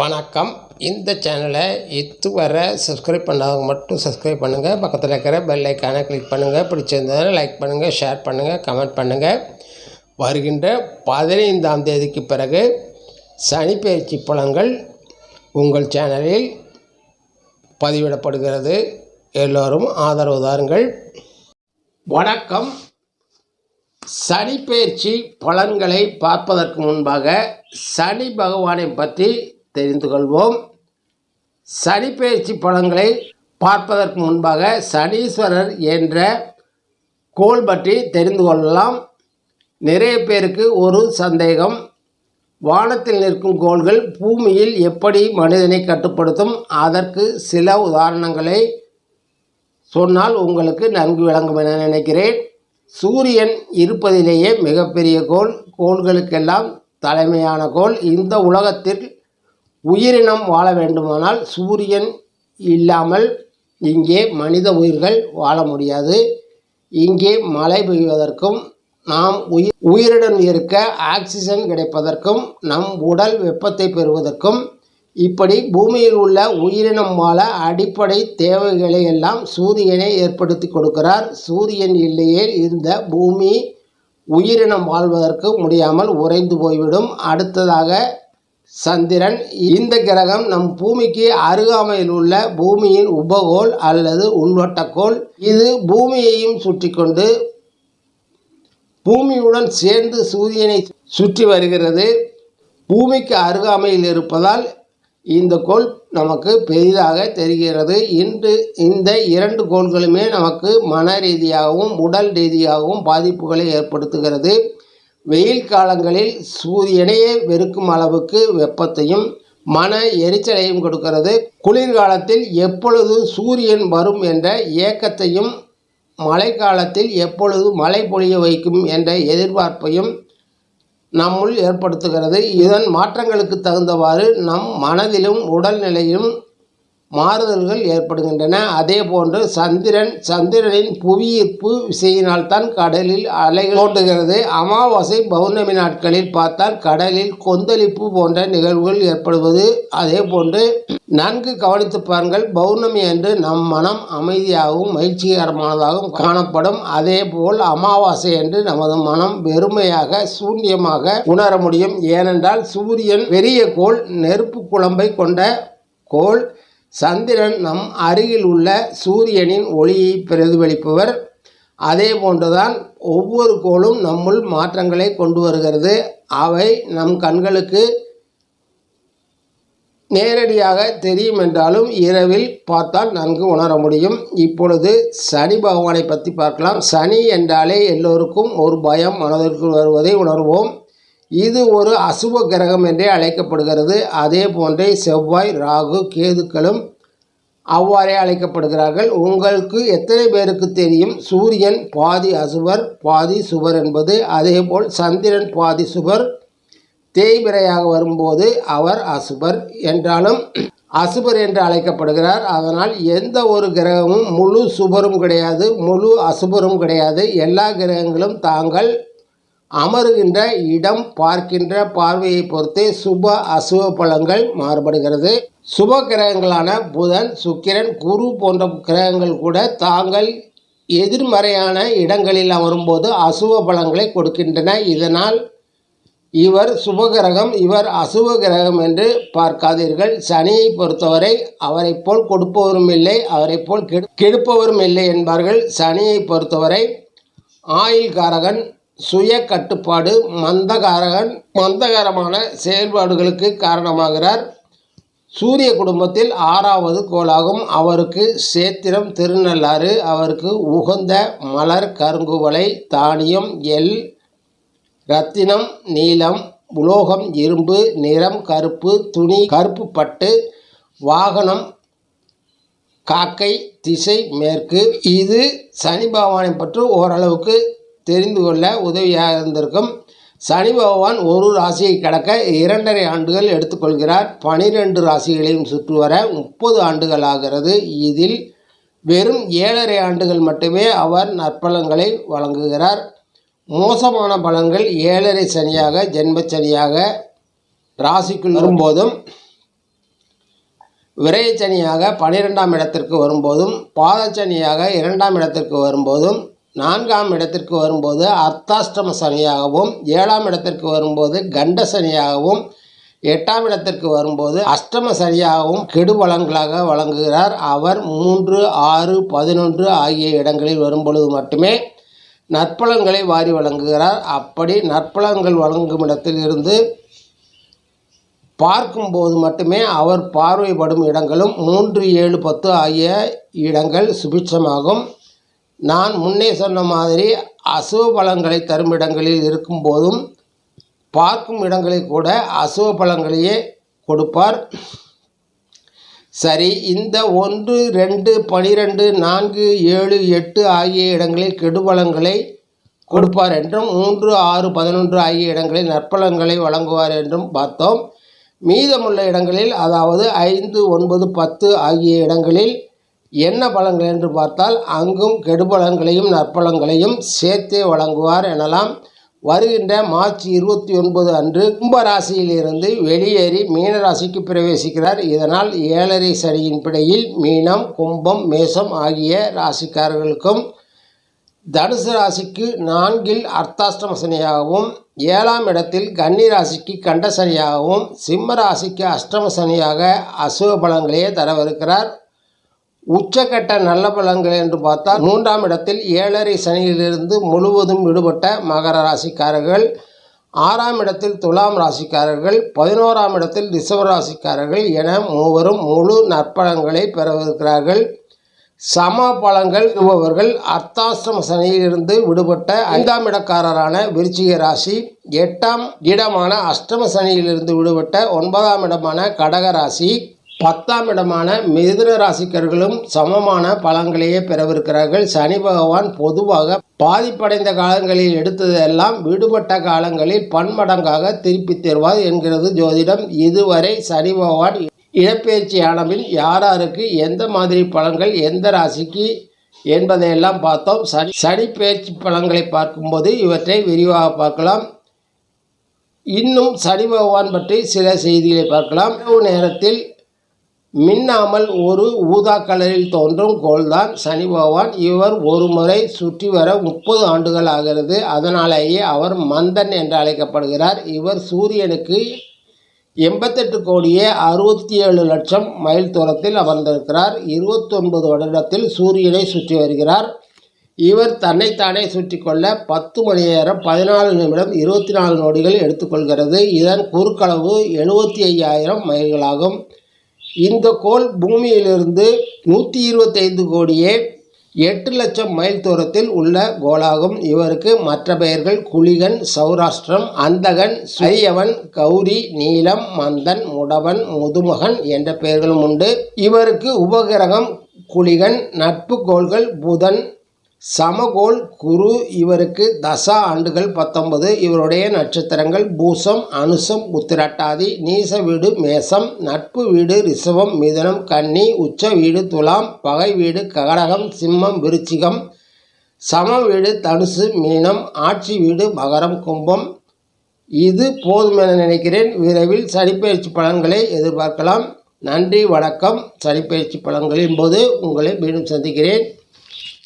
வணக்கம். இந்த சேனலை இதுவரை சப்ஸ்கிரைப் பண்ணாதவங்க மட்டும் சப்ஸ்கிரைப் பண்ணுங்கள் பக்கத்தில் இருக்கிற பெல் ஐக்கானை கிளிக் பண்ணுங்கள் பிடிச்சிருந்ததுன்னா லைக் பண்ணுங்கள் ஷேர் பண்ணுங்கள் கமெண்ட் பண்ணுங்கள் வருகின்ற பதினைந்தாம் தேதிக்கு பிறகு சனிப்பெயர்ச்சி பலன்கள் உங்கள் சேனலில் பதிவிடப்படுகிறது. எல்லோரும் ஆதரவு தாருங்கள். வணக்கம். சனிப்பெயர்ச்சி பலன்களை பார்ப்பதற்கு முன்பாக சனி பகவானை பற்றி தெரிந்து கொள்வோம் சனிப்பெயர்ச்சி பலன்களை பார்ப்பதற்கு முன்பாக சனீஸ்வரர் என்ற கோள் பற்றி தெரிந்து கொள்ளலாம். நிறைய பேருக்கு ஒரு சந்தேகம். வானத்தில் நிற்கும் கோள்கள் பூமியில் எப்படி மனிதனை கட்டுப்படுத்தும்? அதற்கு சில உதாரணங்களை சொன்னால் உங்களுக்கு நன்கு விளங்கும் என நினைக்கிறேன். சூரியன் இருப்பதிலேயே மிகப்பெரிய கோள். கோள்களுக்கெல்லாம் தலைமையான கோள். இந்த உலகத்தில் உயிரினம் வாழ வேண்டுமானால் சூரியன் இல்லாமல் இங்கே மனித உயிர்கள் வாழ முடியாது. இங்கே மழை பெய்வதற்கும் நாம் உயிர் உயிருடன் இருக்க ஆக்சிஜன் கிடைப்பதற்கும் நம் உடல் வெப்பத்தை பெறுவதற்கும் இப்படி பூமியில் உள்ள உயிரினம் வாழ அடிப்படை தேவைகளை எல்லாம் சூரியனை ஏற்படுத்தி கொடுக்கிறார். சூரியன் இல்லையே இந்த பூமி உயிரினம் வாழ்வதற்கு முடியாமல் உறைந்து போய்விடும். அடுத்ததாக சந்திரன் இந்த கிரகம் நம் பூமிக்கு அருகாமையில் உள்ள பூமியின் உபகோள் அல்லது உள்வட்டக்கோள். இது பூமியையும் சுற்றி கொண்டு பூமியுடன் சேர்ந்து சூரியனை சுற்றி வருகிறது. பூமிக்கு அருகாமையில் இருப்பதால் இந்த கோள் நமக்கு பெரிதாக தெரிகிறது. இன்று இந்த இரண்டு கோள்களுமே நமக்கு மன ரீதியாகவும் உடல் ரீதியாகவும் பாதிப்புகளை ஏற்படுத்துகிறது. வெயில் காலங்களில் சூரியனையே வெறுக்கும் அளவுக்கு வெப்பத்தையும் மன எரிச்சலையும் கொடுக்கிறது. குளிர்காலத்தில் எப்பொழுது சூரியன் வரும் என்ற ஏக்கத்தையும் மழைக்காலத்தில் எப்பொழுது மழை பொழிய வைக்கும் என்ற எதிர்பார்ப்பையும் நம்முள் ஏற்படுத்துகிறது. இதன் மாற்றங்களுக்கு தகுந்தவாறு நம் மனதிலும் உடல்நிலையிலும் மாறுதல்கள் ஏற்படுகின்றன. அதே போன்று சந்திரன் சந்திரனின் புவியீர்ப்பு விசையினால்தான் கடலில் அலைகள் தோன்றுகிறது அமாவாசை பௌர்ணமி நாட்களில் பார்த்தால் கடலில் கொந்தளிப்பு போன்ற நிகழ்வுகள் ஏற்படுவது. அதே போன்று நன்கு கவனித்து பாருங்கள் பௌர்ணமி அன்று நம் மனம் அமைதியாகவும் மகிழ்ச்சிகரமானதாகவும் காணப்படும். அதே போல் அமாவாசை அன்று நமது மனம் வெறுமையாக சூன்யமாக உணர முடியும். ஏனென்றால் சூரியன் பெரிய கோள் நெருப்பு குழம்பை கொண்ட கோள் சந்திரன் நம் அருகில் உள்ள சூரியனின் ஒளியை பிரதிபலிப்பவர். அதே போன்றுதான் ஒவ்வொரு கோளும் நம்முள் மாற்றங்களை கொண்டு வருகிறது. அவை நம் கண்களுக்கு நேரடியாக தெரியும் என்றாலும் இரவில் பார்த்தால் நன்கு உணர முடியும். இப்பொழுது சனி பகவானை பற்றி பார்க்கலாம். சனி என்றாலே எல்லோருக்கும் ஒரு பயம் மனதிற்குள் வருவதை உணர்வோம். இது ஒரு அசுப கிரகம் என்றே அழைக்கப்படுகிறது. அதே போன்றே செவ்வாய் ராகு கேதுக்களும் அவ்வாறே அழைக்கப்படுகிறார்கள். உங்களுக்கு எத்தனை பேருக்கு தெரியும்? சூரியன் பாதி அசுபர் பாதி சுபர் என்பது. அதேபோல் சந்திரன் பாதி சுபர் தேய்பிரையாக வரும்போது அவர் அசுபர் என்றாலும் அசுபர் என்று அழைக்கப்படுகிறார். அதனால் எந்த ஒரு கிரகமும் முழு சுபரும் கிடையாது முழு அசுபரும் கிடையாது. எல்லா கிரகங்களும் தாங்கள் அமருகின்ற இடம் பார்க்கின்ற பார்வையை பொறுத்தே சுப அசுப பலங்கள் மாறுபடுகிறது. சுப கிரகங்களான புதன் சுக்கிரன் குரு போன்ற கிரகங்கள் கூட தாங்கள் எதிர்மறையான இடங்களில் அமரும்போது அசுப பலங்களை கொடுக்கின்றன. இதனால் இவர் சுபகிரகம் இவர் அசுப கிரகம் என்று பார்க்காதீர்கள். சனியை பொறுத்தவரை அவரை போல் கொடுப்பவரும் இல்லை அவரை போல் கெடு கெடுப்பவரும் இல்லை என்பார்கள். சனியை பொறுத்தவரை ஆயில் காரகன் சுய கட்டுப்பாடு மந்தகாரகன் மந்தகரமான செயல்பாடுகளுக்கு காரணமாகிறார். சூரிய குடும்பத்தில் ஆறாவது கோளாகும். அவருக்கு சேத்திரம் திருநள்ளாறு அவருக்கு உகந்த மலர் கருங்குவலை தானியம் எல் ரத்தினம் நீலம் உலோகம் இரும்பு நிறம் கருப்பு துணி கருப்பு பட்டு வாகனம் காக்கை திசை மேற்கு. இது சனி பகவானை பற்றி ஓரளவுக்கு தெரிந்து கொள்ள உதவியாக இருந்திருக்கும். சனி பகவான் ஒரு ராசியை கடக்க இரண்டரை ஆண்டுகள் எடுத்துக்கொள்கிறார். பனிரெண்டு ராசிகளையும் சுற்றி வர முப்பது ஆண்டுகள் ஆகிறது. இதில் வெறும் ஏழரை ஆண்டுகள் மட்டுமே அவர் நற்பலன்களை வழங்குகிறார். மோசமான பலன்கள் ஏழரை சனியாக ஜென்மச்சனியாக ராசிக்குள் வரும்போதும் விரைச்சனியாக பனிரெண்டாம் இடத்திற்கு வரும்போதும் பாதச்சனியாக இரண்டாம் இடத்திற்கு வரும்போதும் நான்காம் இடத்திற்கு வரும்போது அர்த்தாஷ்டம சனியாகவும் ஏழாம் இடத்திற்கு வரும்போது கண்ட சனியாகவும் எட்டாம் இடத்திற்கு வரும்போது அஷ்டம சனியாகவும் கெடுபலங்களாக வழங்குகிறார். அவர் மூன்று ஆறு பதினொன்று ஆகிய இடங்களில் வரும்பொழுது மட்டுமே நற்பலன்களை வாரி வழங்குகிறார். அப்படி நற்பலன்கள் வழங்கும் இடத்தில் இருந்து பார்க்கும்போது மட்டுமே அவர் பார்வைப்படும் இடங்களும் மூன்று ஏழு பத்து ஆகிய இடங்கள் சுபிட்சமாகும். நான் முன்னே சொன்ன மாதிரி அசுவ பழங்களை தரும் இடங்களில் இருக்கும்போதும் பார்க்கும் இடங்களில் கூட அசுவ பழங்களையே கொடுப்பார். சரி இந்த ஒன்று ரெண்டு பனிரெண்டு நான்கு ஏழு எட்டு ஆகிய இடங்களில் கெடுபலன்களை கொடுப்பார் என்றும் மூன்று ஆறு பதினொன்று ஆகிய இடங்களில் நற்பழங்களை வழங்குவார் என்றும் பார்த்தோம். மீதமுள்ள இடங்களில் அதாவது ஐந்து ஒன்பது பத்து ஆகிய இடங்களில் என்ன பலன்கள் என்று பார்த்தால் அங்கும் கெடுபலன்களையும் நற்பலன்களையும் சேர்த்தே வழங்குவார் எனலாம். வருகின்ற மார்ச் இருபத்தி ஒன்பது அன்று கும்பராசியிலிருந்து வெளியேறி மீன ராசிக்கு பிரவேசிக்கிறார். இதனால் ஏழரை சனியின் பிடையில் மீனம் கும்பம் மேசம் ஆகிய ராசிக்காரர்களுக்கும் தனுசு ராசிக்கு நான்கில் அர்த்தாஷ்டம சனியாகவும் ஏழாம் இடத்தில் கன்னி ராசிக்கு கண்ட சனியாகவும் சிம்ம ராசிக்கு அஷ்டம சனியாக அசுவ பலங்களையே தரவிருக்கிறார். உச்சகட்ட நல்ல பலன்கள் என்று பார்த்தால் மூன்றாம் இடத்தில் ஏழரை சனியிலிருந்து முழுவதும் விடுபட்ட மகர ராசிக்காரர்கள் ஆறாம் இடத்தில் துலாம் ராசிக்காரர்கள் பதினோராம் இடத்தில் ரிஷவ ராசிக்காரர்கள் என மூவரும் முழு நற்பலன்களை பெறவிருக்கிறார்கள். சம பலங்கள் இருப்பவர்கள் அர்த்தாசிரம சனியிலிருந்து விடுபட்ட ஐந்தாம் இடக்காரரான விருச்சிக ராசி எட்டாம் இடமான அஷ்டம சனியிலிருந்து விடுபட்ட ஒன்பதாம் இடமான கடக ராசி பத்தாம் இடமான மிதுன ராசிக்கர்களும் சமமான பலன்களையே பெறவிருக்கிறார்கள். சனி பகவான் பொதுவாக பாதிப்படைந்த காலங்களில் எடுத்ததெல்லாம் விடுபட்ட காலங்களில் பன்மடங்காக திருப்பி தருவார் என்கிறது ஜோதிடம். இதுவரை சனி பகவான் இடப்பெயர்ச்சி யாராருக்கு எந்த மாதிரி பலன்கள் எந்த ராசிக்கு என்பதையெல்லாம் பார்த்தோம். சனி சனி பயிற்சி பலன்களை பார்க்கும்போது இவற்றை விரிவாக பார்க்கலாம். இன்னும் சனி பகவான் பற்றி சில செய்திகளை பார்க்கலாம். இரவு நேரத்தில் மின்னாமல் ஒரு ஊதா கலரில் தோன்றும் கோள்தான் சனி பகவான். இவர் ஒரு முறை சுற்றி வர முப்பது ஆண்டுகள் ஆகிறது. அதனாலேயே அவர் மந்தன் என்று அழைக்கப்படுகிறார். இவர் சூரியனுக்கு எண்பத்தெட்டு கோடியே அறுபத்தி ஏழு லட்சம் மைல் தூரத்தில் அமர்ந்திருக்கிறார். இருபத்தொன்பது வருடத்தில் சூரியனை சுற்றி வருகிறார். இவர் தன்னைத்தானே சுற்றி கொள்ள பத்து மணி நேரம் பதினாலு நிமிடம் இருபத்தி நாலு நொடிகள் எடுத்துக்கொள்கிறது. இதன் குறுக்களவு எழுபத்தி ஐயாயிரம் மைல்களாகும். இந்த கோள் பூமியிலிருந்து நூற்றி இருபத்தைந்து கோடியே எட்டு லட்சம் மைல் தூரத்தில் உள்ள கோளாகும். இவருக்கு மற்ற பெயர்கள் குளிகன் சௌராஷ்டிரம் அந்தகன் சரியவன் கௌரி நீலம் மந்தன் முடவன் முதுமகன் என்ற பெயர்களும் உண்டு. இவருக்கு உபகிரகம் குளிகன் நட்பு கோள்கள் புதன் சமகோள் குரு இவருக்கு தசா ஆண்டுகள் பத்தொன்பது. இவருடைய நட்சத்திரங்கள் பூசம் அனுசம் உத்திரட்டாதி நீச வீடு மேசம் நட்பு வீடு ரிஷபம் மிதனம் கன்னி உச்ச வீடு துலாம் பகை வீடு ககடகம் சிம்மம் விருச்சிகம் சம வீடு தனுசு மீனம் ஆட்சி வீடு மகரம் கும்பம். இது போதும் என நினைக்கிறேன். விரைவில் சனிப்பயிற்சி பலன்களை எதிர்பார்க்கலாம். நன்றி வணக்கம். சனிப்பயிற்சி பலன்களின் போது உங்களை மீண்டும் சந்திக்கிறேன்.